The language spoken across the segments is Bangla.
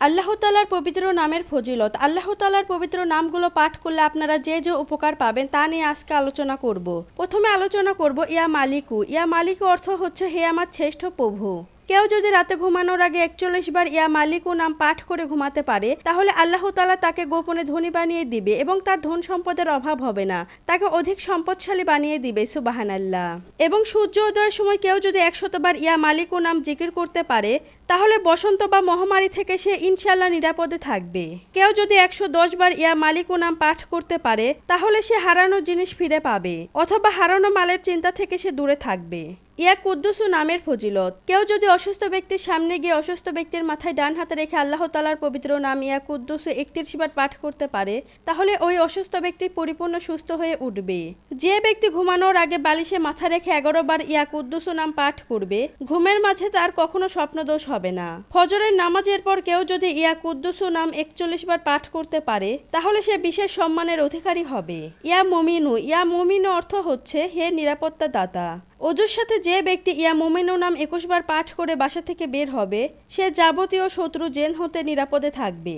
আল্লাহ তালার পবিত্র নামের ফজিলত। আল্লাহ তালার পবিত্র নামগুলো পাঠ করলে আপনারা যে যে উপকার পাবেন তা নিয়ে আজকে আলোচনা করব। প্রথমে আলোচনা করব, ইয়া মালিকু। ইয়া মালিকু অর্থ হচ্ছে, হে আমার শ্রেষ্ঠ প্রভু। কেউ যদি রাতে ঘুমানোর আগে একচল্লিশ বার ইয়া মালিকু নাম পাঠ করে ঘুমাতে পারে, তাহলে আল্লাহ তালা তাকে গোপনে ধনী বানিয়ে দিবে এবং তার ধন সম্পদের অভাব হবে না। তাকে অধিক সম্পদশালী বানিয়ে দিবে সুবাহান আল্লাহ এবং সূর্য উদয়ের সময় কেউ যদি একশতবার ইয়া মালিকু নাম জিকির করতে পারে, তাহলে বসন্ত বা মহামারী থেকে সে ইনশাল্লাহ নিরাপদে থাকবে। কেউ যদি একশো দশ বার ইয়া মালিকু নাম পাঠ করতে পারে, তাহলে সে হারানো জিনিস ফিরে পাবে, অথবা হারানো মালের চিন্তা থেকে সে দূরে থাকবে। ইয়া কুদ্দুসু নামের ফজিলত। কেউ যদি অসুস্থ ব্যক্তির সামনে গিয়ে অসুস্থ ব্যক্তির মাথায় ডান হাতে রেখে আল্লাহ তালার পবিত্র নাম ইয়া কুদ্দুসু একত্রিশ বার পাঠ করতে পারে, তাহলে ওই অসুস্থ ব্যক্তি পরিপূর্ণ সুস্থ হয়ে উঠবে। যে ব্যক্তি ঘুমানোর আগে বালিশে মাথা রেখে এগারো বার ইয়া কুদ্দুসু নাম পাঠ করবে, ঘুমের মাঝে তার কখনো স্বপ্নদোষ হবে না। ফজরের নামাজের পর কেউ যদি ইয়া কুদ্দুসু নাম একচল্লিশ বার পাঠ করতে পারে, তাহলে সে বিশেষ সম্মানের অধিকারী হবে। ইয়া মুমিনু ইয়া মুমিনু অর্থ হচ্ছে হে নিরাপত্তা দাতা অজুর সাথে যে ব্যক্তি ইয়া মোমেনু নাম একুশবার পাঠ করে বাসা থেকে বের হবে, সে যাবতীয় শত্রু জেন হতে নিরাপদে থাকবে।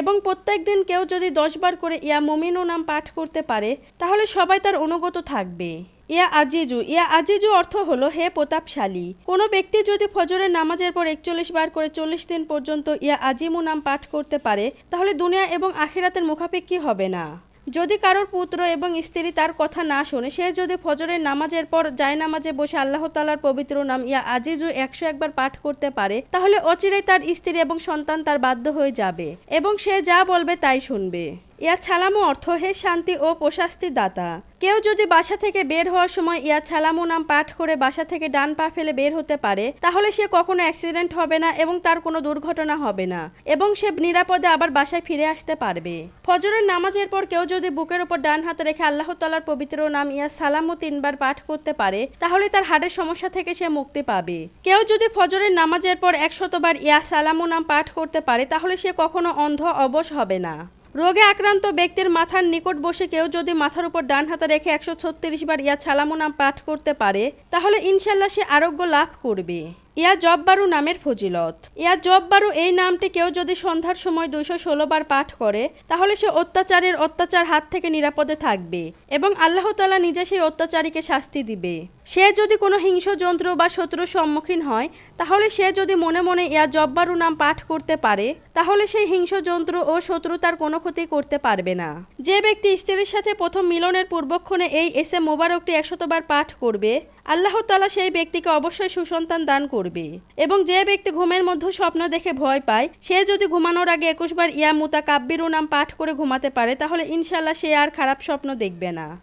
এবং প্রত্যেক দিন কেউ যদি দশবার করে ইয়া মোমিনু নাম পাঠ করতে পারে, তাহলে সবাই তার অনুগত থাকবে। ইয়া আজিজু ইয়া আজিজু অর্থ হলো হে প্রতাপশালী। কোনো ব্যক্তি যদি ফজরের নামাজের পর একচল্লিশ বার করে চল্লিশ দিন পর্যন্ত ইয়া আজিমু নাম পাঠ করতে পারে, তাহলে দুনিয়া এবং আখিরাতের মুখাপেক্ষি হবে না। যদি কারোর পুত্র এবং স্ত্রী তার কথা না শোনে, সে যদি ফজরের নামাজের পর যায় নামাজে বসে আল্লাহ তালার পবিত্র নাম ইয়া আজিজু একশো একবার পাঠ করতে পারে, তাহলে অচিরেই তার স্ত্রী এবং সন্তান তার বাধ্য হয়ে যাবে এবং সে যা বলবে তাই শুনবে। ইয়া ছালামু অর্থ হে শান্তি ও প্রশাস্তি দাতা। কেউ যদি বাসা থেকে বের হওয়ার সময় ইয়া ছালামু নাম পাঠ করে বাসা থেকে ডান পা ফেলে বের হতে পারে, তাহলে সে কখনো অ্যাক্সিডেন্ট হবে না এবং তার কোনো দুর্ঘটনা হবে না এবং সে নিরাপদে আবার বাসায় ফিরে আসতে পারবে। ফজরের নামাজের পর কেউ যদি বুকের ওপর ডান হাতে রেখে আল্লাহ তালার পবিত্র নাম ইয়া সালামু তিনবার পাঠ করতে পারে, তাহলে তার হাড়ের সমস্যা থেকে সে মুক্তি পাবে। কেউ যদি ফজরের নামাজের পর একশতবার ইয়া সালামু নাম পাঠ করতে পারে, তাহলে সে কখনো অন্ধ, অবশ হবে না। রোগে আক্রান্ত ব্যক্তির মাথার নিকট বসে কেউ যদি মাথার উপর ডান হাতে রেখে একশো ছত্রিশ বার ইয়া ছালামুনাম পাঠ করতে পারে, তাহলে ইনশাল্লাহ সে আরোগ্য লাভ করবে। ইয়া জব্বারু নামের ফজিলত। ইয়া জব্বারু এই নামটি কেউ যদি সন্ধ্যার সময় দুইশো ষোলো বার পাঠ করে, তাহলে সে অত্যাচারের অত্যাচার হাত থেকে নিরাপদে থাকবে এবং আল্লাহ তালা নিজে সেই অত্যাচারীকে শাস্তি দিবে। সে যদি কোনো হিংস্র যন্ত্র বা শত্রুর সম্মুখীন হয়, তাহলে সে যদি মনে মনে ইয়া জব্বারু নাম পাঠ করতে পারে, তাহলে সেই হিংস্র যন্ত্র ও শত্রু তার কোনো ক্ষতি করতে পারবে না। যে ব্যক্তি স্ত্রীর সাথে প্রথম মিলনের পূর্বক্ষণে এই এসে মোবারকটি একশতবার পাঠ করবে আল্লাহ তালা সেই ব্যক্তিকে অবশ্যই সুসন্তান দান করবে। এবং যে ব্যক্তি ঘুমের মধ্যে স্বপ্ন দেখে ভয় পায়, সে যদি ঘুমানোর আগে একুশবার ইয়া মুতা কাব্বিরু নাম পাঠ করে ঘুমাতে পারে, তাহলে ইনশাল্লাহ সে আর খারাপ স্বপ্ন দেখবে না।